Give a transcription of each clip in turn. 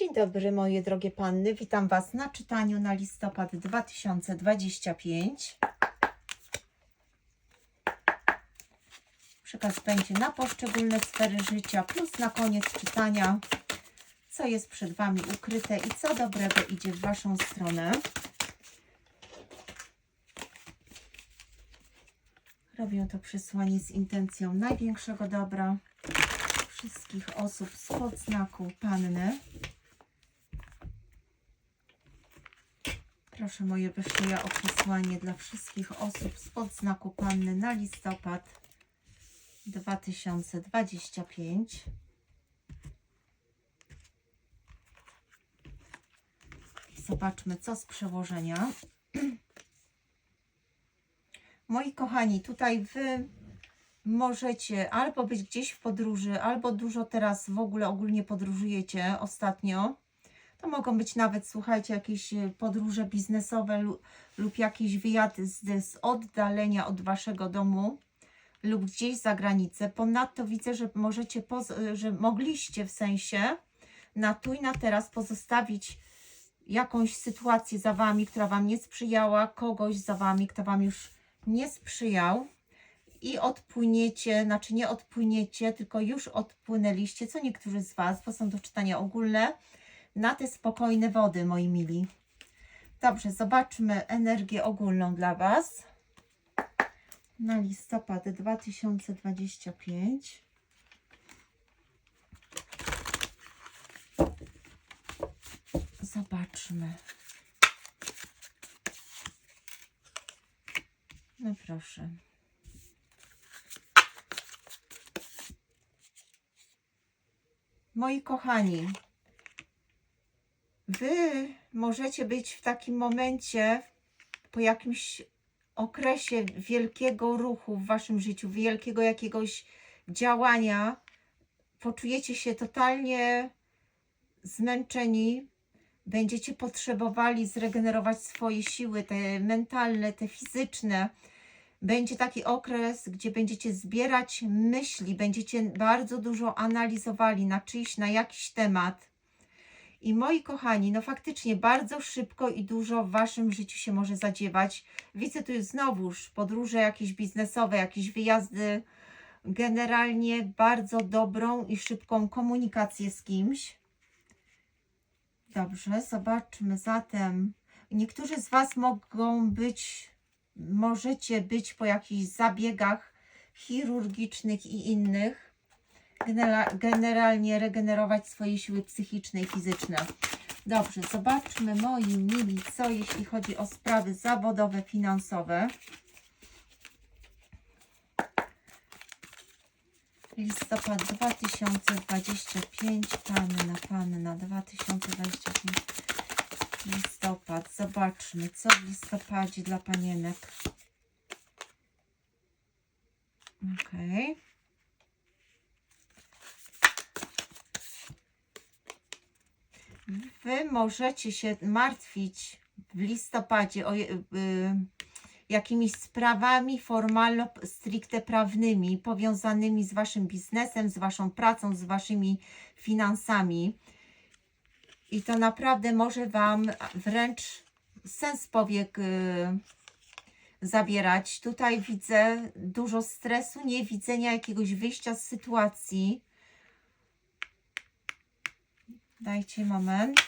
Dzień dobry moje drogie panny, witam Was na czytaniu na listopad 2025. Przekaz będzie na poszczególne sfery życia, plus na koniec czytania, co jest przed Wami ukryte i co dobrego idzie w Waszą stronę. Robię to przesłanie z intencją największego dobra wszystkich osób spod znaku Panny. Proszę moje wyższe o przesłanie dla wszystkich osób spod znaku Panny na listopad 2025. I zobaczmy, co z przełożenia. Moi kochani, tutaj Wy możecie albo być gdzieś w podróży, albo dużo teraz w ogóle ogólnie podróżujecie ostatnio. To mogą być nawet, słuchajcie, jakieś e, podróże biznesowe lu- lub jakieś wyjazdy z, z oddalenia od waszego domu lub gdzieś za granicę. Ponadto widzę, że możecie, e, że mogliście w sensie na tu i na teraz pozostawić jakąś sytuację za wami, która wam nie sprzyjała, kogoś za wami, kto wam już nie sprzyjał i odpłyniecie, znaczy nie odpłyniecie, tylko już odpłynęliście, co niektórzy z Was, bo są to czytania ogólne, na te spokojne wody, moi mili. Dobrze, zobaczmy energię ogólną dla Was na listopad 2025. Zobaczmy. No proszę. Moi kochani, Wy możecie być w takim momencie, po jakimś okresie wielkiego ruchu w Waszym życiu, wielkiego jakiegoś działania, poczujecie się totalnie zmęczeni, będziecie potrzebowali zregenerować swoje siły, te mentalne, te fizyczne. Będzie taki okres, gdzie będziecie zbierać myśli, będziecie bardzo dużo analizowali na czyjś, na jakiś temat. I moi kochani, no faktycznie bardzo szybko i dużo w waszym życiu się może zadziewać. Widzę tu znowuż podróże jakieś biznesowe, jakieś wyjazdy, generalnie bardzo dobrą i szybką komunikację z kimś. Dobrze, zobaczmy zatem. Niektórzy z Was mogą być, możecie być po jakichś zabiegach chirurgicznych i innych. Genera- generalnie regenerować swoje siły psychiczne i fizyczne. Dobrze, zobaczmy moi mili, co jeśli chodzi o sprawy zawodowe, finansowe. Listopad 2025, panna, panna, 2025, listopad. Zobaczmy, co w listopadzie dla panienek. Okej. Wy możecie się martwić w listopadzie o y, jakimiś sprawami formalno stricte prawnymi, powiązanymi z waszym biznesem, z waszą pracą, z waszymi finansami. I to naprawdę może wam wręcz sens powiek y, zabierać. Tutaj widzę dużo stresu, nie widzenia jakiegoś wyjścia z sytuacji. Dajcie moment.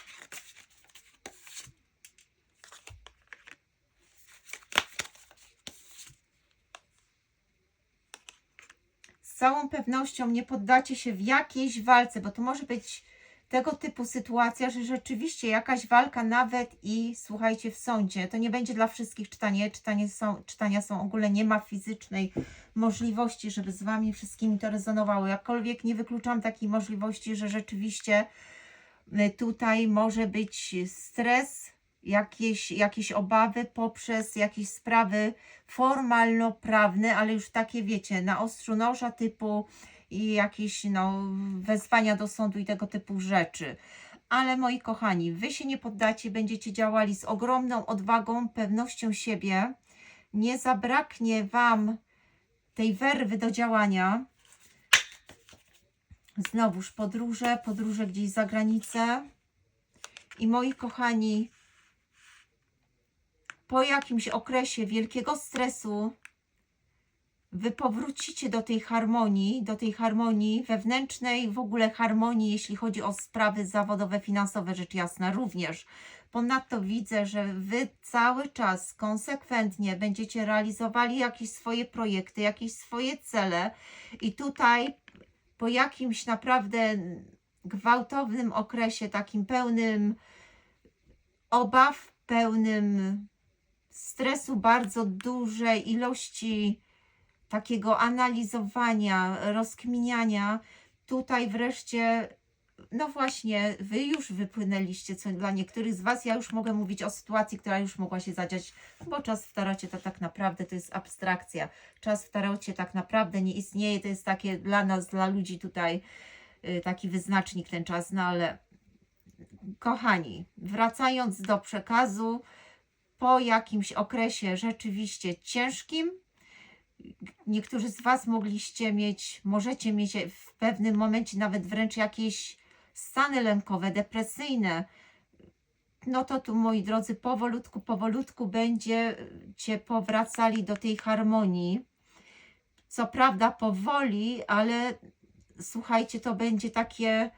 Z całą pewnością nie poddacie się w jakiejś walce, bo to może być tego typu sytuacja, że rzeczywiście jakaś walka nawet i słuchajcie w sądzie. To nie będzie dla wszystkich czytanie. Czytanie są, czytania są ogólnie nie ma fizycznej możliwości, żeby z wami wszystkimi to rezonowało. Jakkolwiek nie wykluczam takiej możliwości, że rzeczywiście tutaj może być stres, jakieś, jakieś obawy poprzez jakieś sprawy formalno-prawne, ale już takie wiecie, na ostrzu noża typu i jakieś no, wezwania do sądu i tego typu rzeczy. Ale moi kochani, wy się nie poddacie, będziecie działali z ogromną odwagą, pewnością siebie. Nie zabraknie wam tej werwy do działania. Znowuż podróże, podróże gdzieś za granicę. I moi kochani, po jakimś okresie wielkiego stresu, wy powrócicie do tej harmonii, do tej harmonii wewnętrznej, w ogóle harmonii, jeśli chodzi o sprawy zawodowe, finansowe, rzecz jasna, również. Ponadto widzę, że wy cały czas konsekwentnie będziecie realizowali jakieś swoje projekty, jakieś swoje cele i tutaj po jakimś naprawdę gwałtownym okresie, takim pełnym obaw, pełnym stresu, bardzo dużej ilości takiego analizowania, rozkminiania, tutaj wreszcie, no właśnie, wy już wypłynęliście, co dla niektórych z Was, ja już mogę mówić o sytuacji, która już mogła się zadziać, bo czas w tarocie to tak naprawdę to jest abstrakcja. Czas w tarocie tak naprawdę nie istnieje, to jest takie dla nas, dla ludzi tutaj y, taki wyznacznik ten czas, no ale kochani, wracając do przekazu, po jakimś okresie rzeczywiście ciężkim, niektórzy z Was mogliście mieć, możecie mieć w pewnym momencie nawet wręcz jakieś stany lękowe, depresyjne. No to tu, moi drodzy, powolutku, powolutku będziecie powracali do tej harmonii. Co prawda powoli, ale słuchajcie, to będzie takie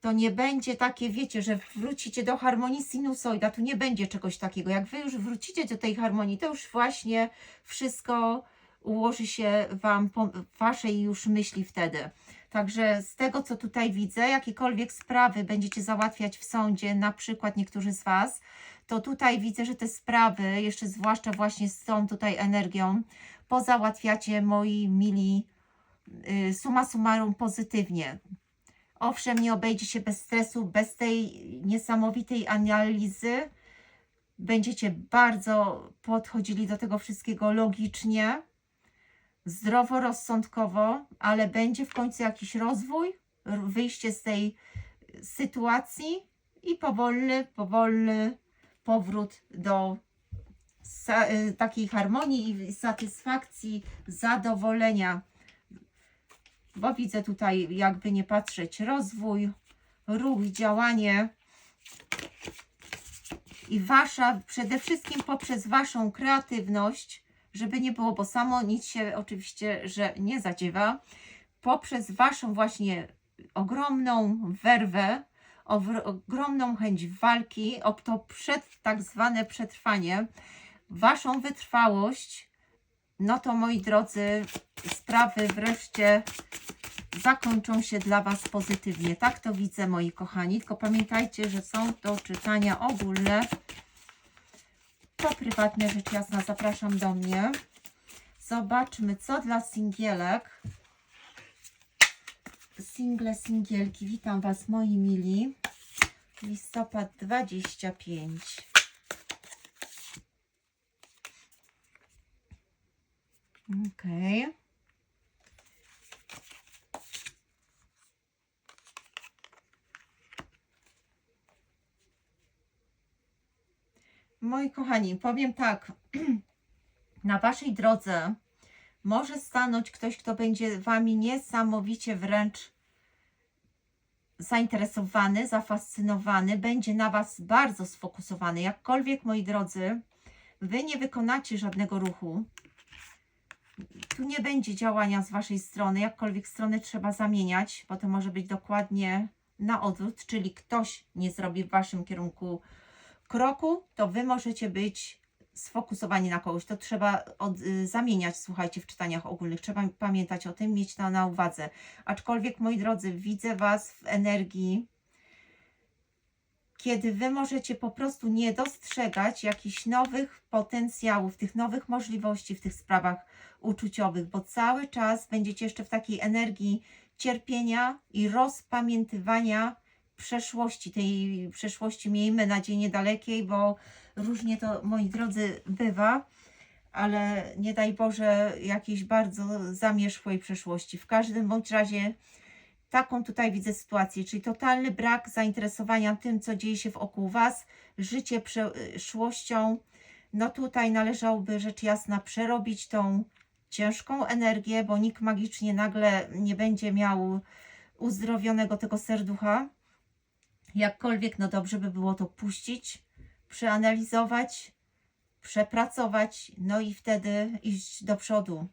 to nie będzie takie, wiecie, że wrócicie do harmonii sinusoida, tu nie będzie czegoś takiego. Jak wy już wrócicie do tej harmonii, to już właśnie wszystko ułoży się wam waszej już myśli wtedy. Także z tego, co tutaj widzę, jakiekolwiek sprawy będziecie załatwiać w sądzie, na przykład niektórzy z Was, to tutaj widzę, że te sprawy, jeszcze zwłaszcza właśnie z tą tutaj energią, pozałatwiacie moi mili y, summa summarum pozytywnie. Owszem, nie obejdzie się bez stresu, bez tej niesamowitej analizy. Będziecie bardzo podchodzili do tego wszystkiego logicznie, zdroworozsądkowo, ale będzie w końcu jakiś rozwój, wyjście z tej sytuacji i powolny, powolny powrót do y, takiej harmonii i satysfakcji, zadowolenia. Bo widzę tutaj, jakby nie patrzeć, rozwój, ruch, działanie. I wasza, przede wszystkim poprzez waszą kreatywność, żeby nie było, bo samo nic się oczywiście, że nie zadziewa, poprzez waszą właśnie ogromną werwę, ogromną chęć walki, o to przed, tak zwane przetrwanie, waszą wytrwałość, no to moi drodzy, sprawy wreszcie zakończą się dla Was pozytywnie. Tak to widzę, moi kochani. Tylko pamiętajcie, że są to czytania ogólne. To prywatne, rzecz jasna, zapraszam do mnie. Zobaczmy, co dla singielek. Single, singielki, witam Was, moi mili. Listopad 25. Okej. Okay. Moi kochani, powiem tak. Na waszej drodze może stanąć ktoś, kto będzie wami niesamowicie wręcz zainteresowany, zafascynowany, będzie na was bardzo sfokusowany. Jakkolwiek, moi drodzy, wy nie wykonacie żadnego ruchu, tu nie będzie działania z waszej strony, jakkolwiek strony trzeba zamieniać, bo to może być dokładnie na odwrót, czyli ktoś nie zrobi w waszym kierunku kroku, to wy możecie być sfokusowani na kogoś. To trzeba od, y, zamieniać, słuchajcie, w czytaniach ogólnych. Trzeba pamiętać o tym, mieć to na uwadze. Aczkolwiek, moi drodzy, widzę Was w energii, kiedy Wy możecie po prostu nie dostrzegać jakichś nowych potencjałów, tych nowych możliwości w tych sprawach uczuciowych, bo cały czas będziecie jeszcze w takiej energii cierpienia i rozpamiętywania przeszłości, tej przeszłości miejmy nadzieję niedalekiej, bo różnie to, moi drodzy, bywa, ale nie daj Boże jakiejś bardzo zamierzchłej przeszłości. W każdym bądź razie taką tutaj widzę sytuację, czyli totalny brak zainteresowania tym, co dzieje się wokół Was, życie przeszłością. No tutaj należałoby rzecz jasna przerobić tą ciężką energię, bo nikt magicznie nagle nie będzie miał uzdrowionego tego serducha Jakkolwiek, no dobrze by było to puścić, przeanalizować, przepracować, no i wtedy iść do przodu.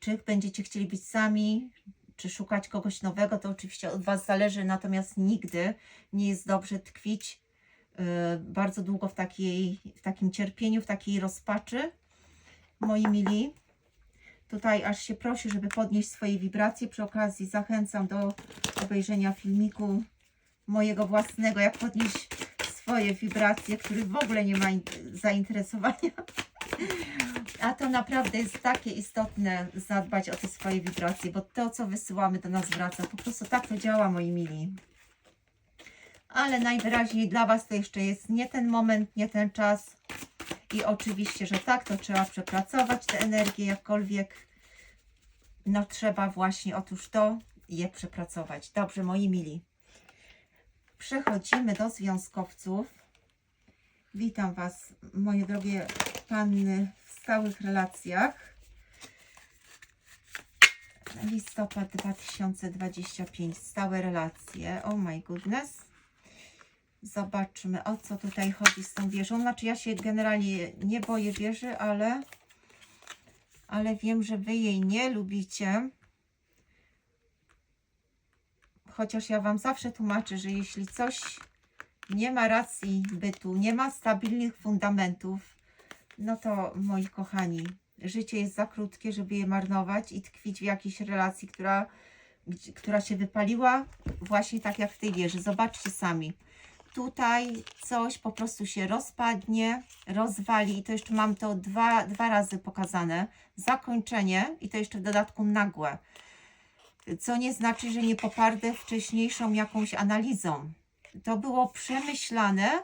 Czy będziecie chcieli być sami, czy szukać kogoś nowego, to oczywiście od Was zależy, natomiast nigdy nie jest dobrze tkwić yy, bardzo długo w, takiej, w takim cierpieniu, w takiej rozpaczy. Moi mili, tutaj aż się prosi, żeby podnieść swoje wibracje. Przy okazji zachęcam do obejrzenia filmiku mojego własnego, jak podnieść swoje wibracje, który w ogóle nie ma in- zainteresowania. A to naprawdę jest takie istotne zadbać o te swoje wibracje, bo to, co wysyłamy, do nas wraca. Po prostu tak to działa, moi mili. Ale najwyraźniej dla Was to jeszcze jest nie ten moment, nie ten czas. I oczywiście, że tak, to trzeba przepracować te energie, jakkolwiek. No trzeba właśnie, otóż to, je przepracować. Dobrze, moi mili. Przechodzimy do związkowców. Witam Was, moje drogie panny w stałych relacjach. Listopad 2025, stałe relacje. Oh my goodness. Zobaczmy, o co tutaj chodzi z tą wieżą. Znaczy, ja się generalnie nie boję wieży, ale, ale wiem, że Wy jej nie lubicie. Chociaż ja Wam zawsze tłumaczę, że jeśli coś nie ma racji bytu, nie ma stabilnych fundamentów, no to moi kochani, życie jest za krótkie, żeby je marnować i tkwić w jakiejś relacji, która, która się wypaliła, właśnie tak jak w tej wieży. Zobaczcie sami. Tutaj coś po prostu się rozpadnie, rozwali i to jeszcze mam to dwa, dwa razy pokazane. Zakończenie i to jeszcze w dodatku nagłe. Co nie znaczy, że nie poparte wcześniejszą jakąś analizą. To było przemyślane,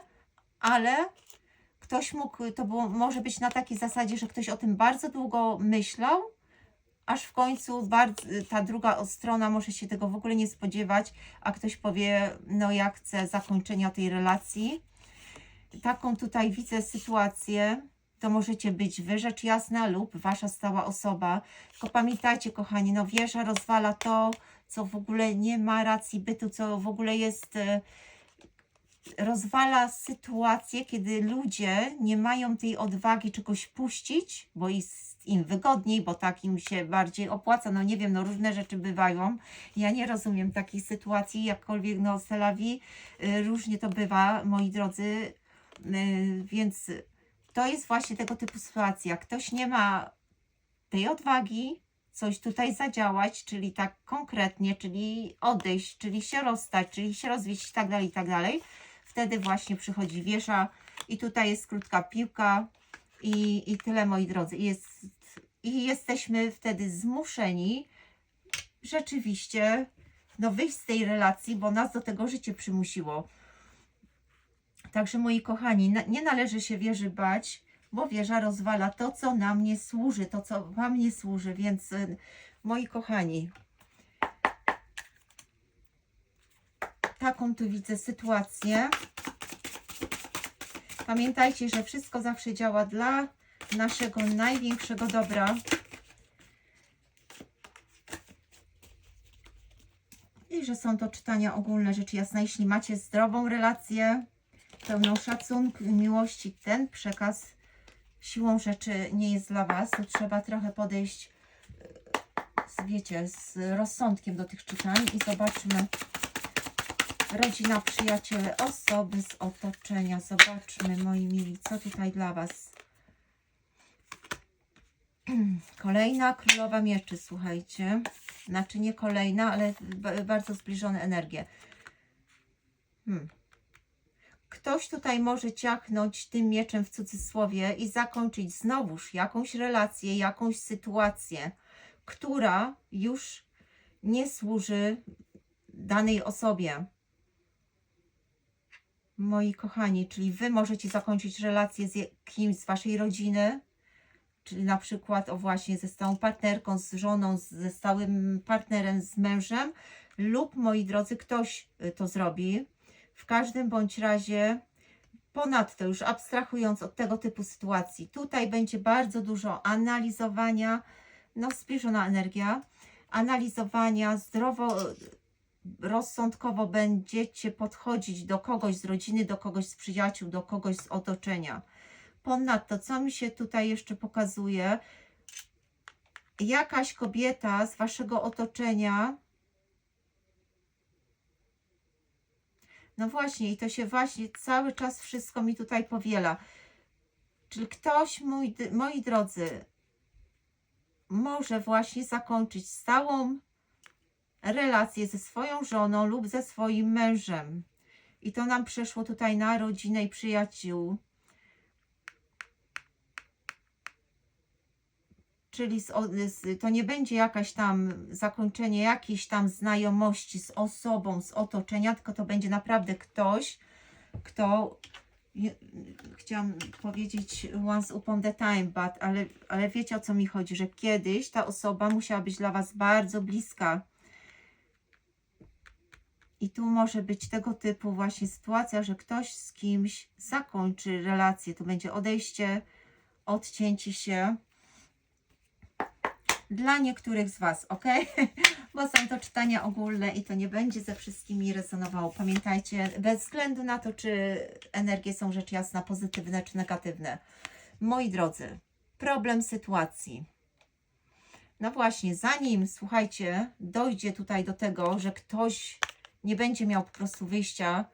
ale ktoś mógł, to było, może być na takiej zasadzie, że ktoś o tym bardzo długo myślał, aż w końcu bardzo, ta druga strona może się tego w ogóle nie spodziewać, a ktoś powie, no ja chcę zakończenia tej relacji. Taką tutaj widzę sytuację, to możecie być wy, rzecz jasna, lub wasza stała osoba. Tylko pamiętajcie, kochani, no wieża rozwala to, co w ogóle nie ma racji bytu, co w ogóle jest e, rozwala sytuację, kiedy ludzie nie mają tej odwagi czegoś puścić, bo jest im wygodniej, bo tak im się bardziej opłaca. No nie wiem, no różne rzeczy bywają. Ja nie rozumiem takich sytuacji, jakkolwiek no Selawi y, różnie to bywa, moi drodzy. Y, Więc to jest właśnie tego typu sytuacja. Ktoś nie ma tej odwagi, coś tutaj zadziałać, czyli tak konkretnie, czyli odejść, czyli się rozstać, czyli się rozwieść i tak dalej, i tak dalej. Wtedy właśnie przychodzi wiesza i tutaj jest krótka piłka i, i tyle, moi drodzy. I Jest, I jesteśmy wtedy zmuszeni rzeczywiście no, wyjść z tej relacji, bo nas do tego życie przymusiło. Także moi kochani, nie należy się wieży bać, bo wieża rozwala to, co nam nie służy, to, co Wam nie służy. Więc y, moi kochani, taką tu widzę sytuację. Pamiętajcie, że wszystko zawsze działa dla naszego największego dobra. I że są to czytania ogólne, rzecz jasna. Jeśli macie zdrową relację, pełną szacunku i miłości, ten przekaz siłą rzeczy nie jest dla Was. To trzeba trochę podejść, e, z, wiecie, z rozsądkiem do tych czytań i zobaczmy. Rodzina, przyjaciele, osoby z otoczenia. Zobaczmy, moi mili, co tutaj dla Was. Kolejna królowa mieczy, słuchajcie. Znaczy nie kolejna, ale ba- bardzo zbliżone energie. Hmm. Ktoś tutaj może ciachnąć tym mieczem w cudzysłowie i zakończyć znowuż jakąś relację, jakąś sytuację, która już nie służy danej osobie. Moi kochani, czyli Wy możecie zakończyć relację z kimś z Waszej rodziny, czyli na przykład o właśnie ze stałą partnerką, z żoną, ze stałym partnerem, z mężem, lub moi drodzy, ktoś y, to zrobi. W każdym bądź razie, ponadto już abstrahując od tego typu sytuacji, tutaj będzie bardzo dużo analizowania, no zbliżona energia, analizowania, zdrowo rozsądkowo będziecie podchodzić do kogoś z rodziny, do kogoś z przyjaciół, do kogoś z otoczenia. Ponadto, co mi się tutaj jeszcze pokazuje, jakaś kobieta z waszego otoczenia. No właśnie, i to się właśnie cały czas wszystko mi tutaj powiela. Czyli ktoś, mój, moi drodzy, może właśnie zakończyć stałą relację ze swoją żoną lub ze swoim mężem. I to nam przeszło tutaj na rodzinę i przyjaciół. Czyli z, z, to nie będzie jakaś tam zakończenie jakiejś tam znajomości z osobą z otoczenia, tylko to będzie naprawdę ktoś, kto chciałam powiedzieć once upon the time, but, ale, ale wiecie o co mi chodzi, że kiedyś ta osoba musiała być dla Was bardzo bliska. I tu może być tego typu właśnie sytuacja, że ktoś z kimś zakończy relację. Tu będzie odejście, odcięcie się. Dla niektórych z Was, ok? Bo są to czytania ogólne i to nie będzie ze wszystkimi rezonowało. Pamiętajcie, bez względu na to, czy energie są rzecz jasna pozytywne czy negatywne. Moi drodzy, problem sytuacji. No właśnie, zanim, słuchajcie, dojdzie tutaj do tego, że ktoś nie będzie miał po prostu wyjścia,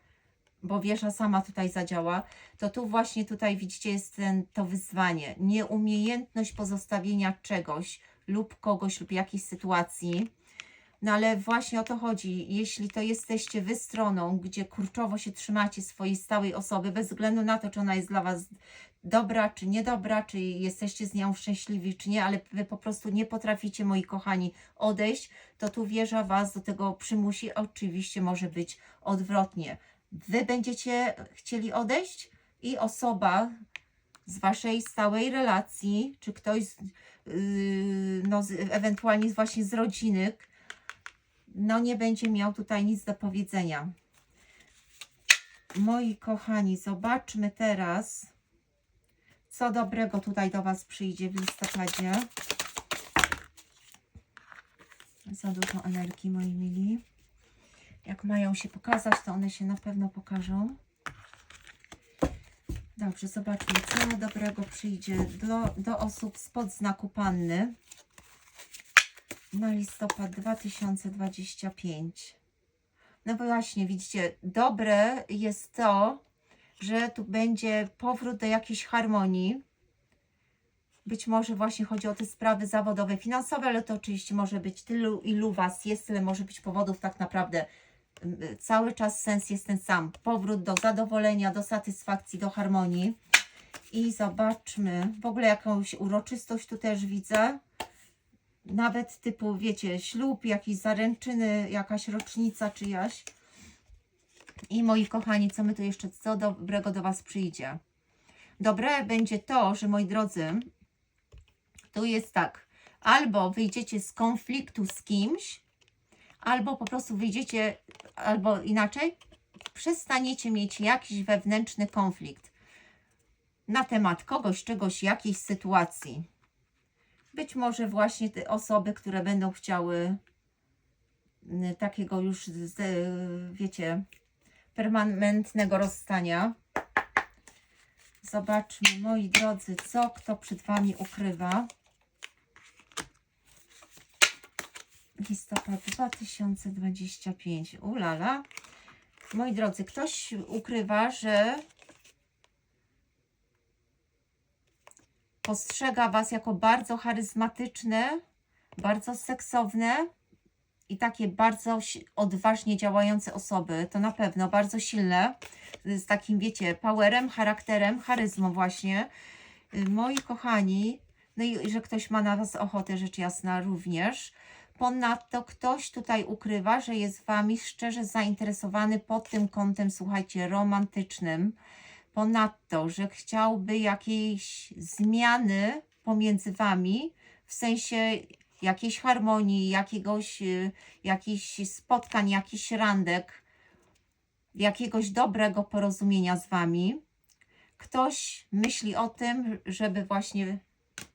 bo wieża sama tutaj zadziała, to tu właśnie tutaj widzicie jest ten, to wyzwanie. Nieumiejętność pozostawienia czegoś lub kogoś lub jakiejś sytuacji. No ale właśnie o to chodzi. Jeśli to jesteście wy stroną, gdzie kurczowo się trzymacie swojej stałej osoby, bez względu na to, czy ona jest dla was dobra, czy niedobra, czy jesteście z nią szczęśliwi, czy nie, ale wy po prostu nie potraficie, moi kochani, odejść, to tu wieża was do tego przymusi. Oczywiście może być odwrotnie. Wy będziecie chcieli odejść i osoba z waszej stałej relacji, czy ktoś z, yy, no, z, ewentualnie właśnie z rodziny, no nie będzie miał tutaj nic do powiedzenia. Moi kochani, zobaczmy teraz, co dobrego tutaj do Was przyjdzie w listopadzie. Za dużo energii, moi mili. Jak mają się pokazać, to one się na pewno pokażą. Dobrze, zobaczmy, co dobrego przyjdzie do, do osób spod znaku Panny na listopad 2025. No właśnie, widzicie, dobre jest to, że tu będzie powrót do jakiejś harmonii. Być może właśnie chodzi o te sprawy zawodowe, finansowe, ale to oczywiście może być tylu, ilu Was jest, tyle może być powodów tak naprawdę. Cały czas sens jest ten sam. Powrót do zadowolenia, do satysfakcji, do harmonii. I zobaczmy, w ogóle jakąś uroczystość tu też widzę nawet typu, wiecie, ślub, jakieś zaręczyny, jakaś rocznica czyjaś. I moi kochani, co my tu jeszcze, co dobrego do Was przyjdzie? Dobre będzie to, że moi drodzy, tu jest tak, albo wyjdziecie z konfliktu z kimś, albo po prostu wyjdziecie, albo inaczej, przestaniecie mieć jakiś wewnętrzny konflikt na temat kogoś, czegoś, jakiejś sytuacji. Być może właśnie te osoby, które będą chciały y, takiego już, wiecie, permanentnego rozstania. Zobaczmy, moi drodzy, co kto przed Wami ukrywa. Listopad 2025. Ulala. Moi drodzy, ktoś ukrywa, że postrzega Was jako bardzo charyzmatyczne, bardzo seksowne i takie bardzo odważnie działające osoby. To na pewno bardzo silne, z takim, wiecie, powerem, charakterem, charyzmą właśnie. Y, Moi kochani, no i że ktoś ma na Was ochotę, rzecz jasna również. Ponadto ktoś tutaj ukrywa, że jest Wami szczerze zainteresowany pod tym kątem, słuchajcie, romantycznym. Ponadto, że chciałby jakiejś zmiany pomiędzy Wami, w sensie jakiejś harmonii, jakiegoś, y, jakichś spotkań, jakichś randek, jakiegoś dobrego porozumienia z Wami. Ktoś myśli o tym, żeby właśnie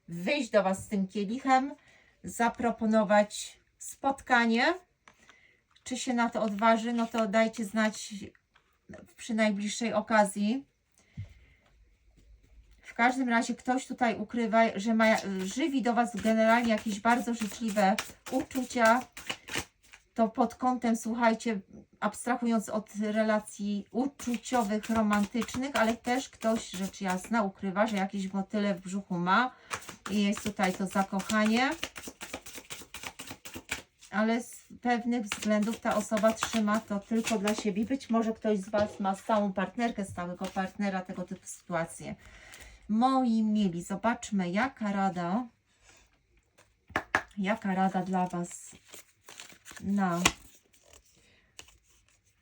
wyjść do Was z tym kielichem, zaproponować spotkanie, czy się na to odważy, no to dajcie znać przy najbliższej okazji. W każdym razie ktoś tutaj ukrywa, że ma, żywi do Was generalnie jakieś bardzo życzliwe uczucia. To pod kątem, słuchajcie, abstrahując od relacji uczuciowych, romantycznych, ale też ktoś, rzecz jasna, ukrywa, że jakieś motyle w brzuchu ma i jest tutaj to zakochanie. Ale z pewnych względów ta osoba trzyma to tylko dla siebie. Być może ktoś z Was ma stałą partnerkę, stałego partnera, tego typu sytuacje. Moi mili, zobaczmy jaka rada, jaka rada dla Was na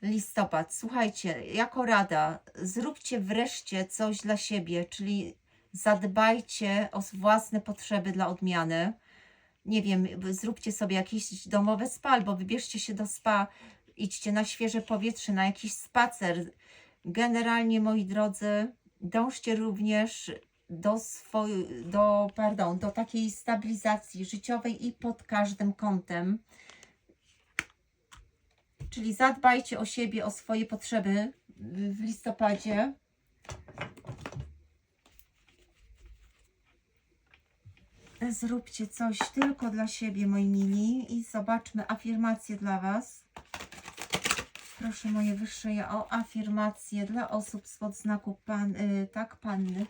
listopad. Słuchajcie, jako rada, zróbcie wreszcie coś dla siebie, czyli zadbajcie o własne potrzeby dla odmiany. Nie wiem, zróbcie sobie jakieś domowe spa, albo wybierzcie się do spa, idźcie na świeże powietrze, na jakiś spacer. Generalnie, moi drodzy, dążcie również do, swojej, do, pardon, do takiej stabilizacji życiowej i pod każdym kątem. Czyli zadbajcie o siebie, o swoje potrzeby w listopadzie. Zróbcie coś tylko dla siebie, moi mili, i zobaczmy afirmacje dla Was. Proszę moje wyższe ja o afirmacje dla osób spod znaku pan, y, tak, panny.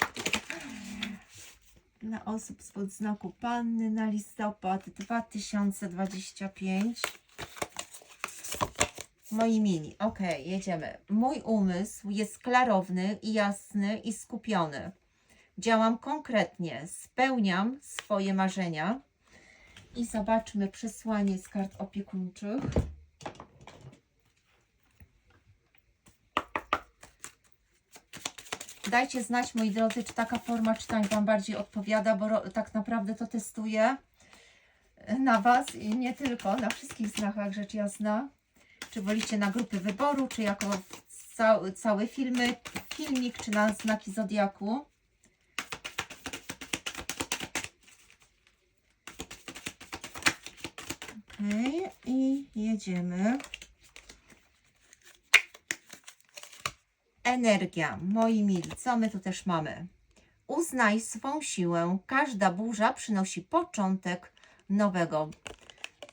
Dla osób spod znaku panny na listopad 2025. Moi mili, ok, jedziemy. Mój umysł jest klarowny i jasny i skupiony. Działam konkretnie, spełniam swoje marzenia. I zobaczmy przesłanie z kart opiekuńczych. Dajcie znać, moi drodzy, czy taka forma czytań Wam bardziej odpowiada, bo tak naprawdę to testuję na Was i nie tylko, na wszystkich znakach, rzecz jasna. Czy wolicie na grupy wyboru, czy jako ca cały filmy, filmik, czy na znaki Zodiaku. Ok, i jedziemy. Energia, moi mili, co my tu też mamy? Uznaj swą siłę. Każda burza przynosi początek nowego.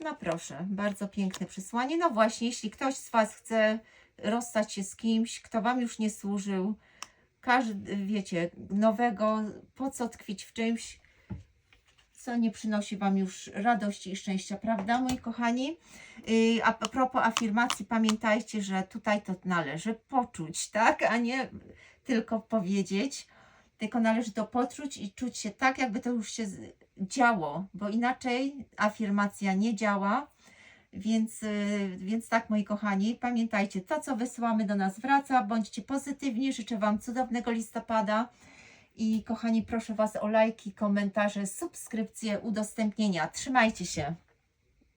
No proszę, bardzo piękne przesłanie. No właśnie, jeśli ktoś z Was chce rozstać się z kimś, kto Wam już nie służył, każdy, wiecie, nowego, po co tkwić w czymś, co nie przynosi Wam już radości i szczęścia, prawda, moi kochani? Yy, a propos afirmacji, pamiętajcie, że tutaj to należy poczuć, tak, a nie tylko powiedzieć, tylko należy to poczuć i czuć się tak, jakby to już się działo, bo inaczej afirmacja nie działa. Więc, yy, więc tak, moi kochani, pamiętajcie, to co wysyłamy do nas wraca, bądźcie pozytywni, życzę Wam cudownego listopada i kochani, proszę Was o lajki, komentarze, subskrypcje, udostępnienia. Trzymajcie się.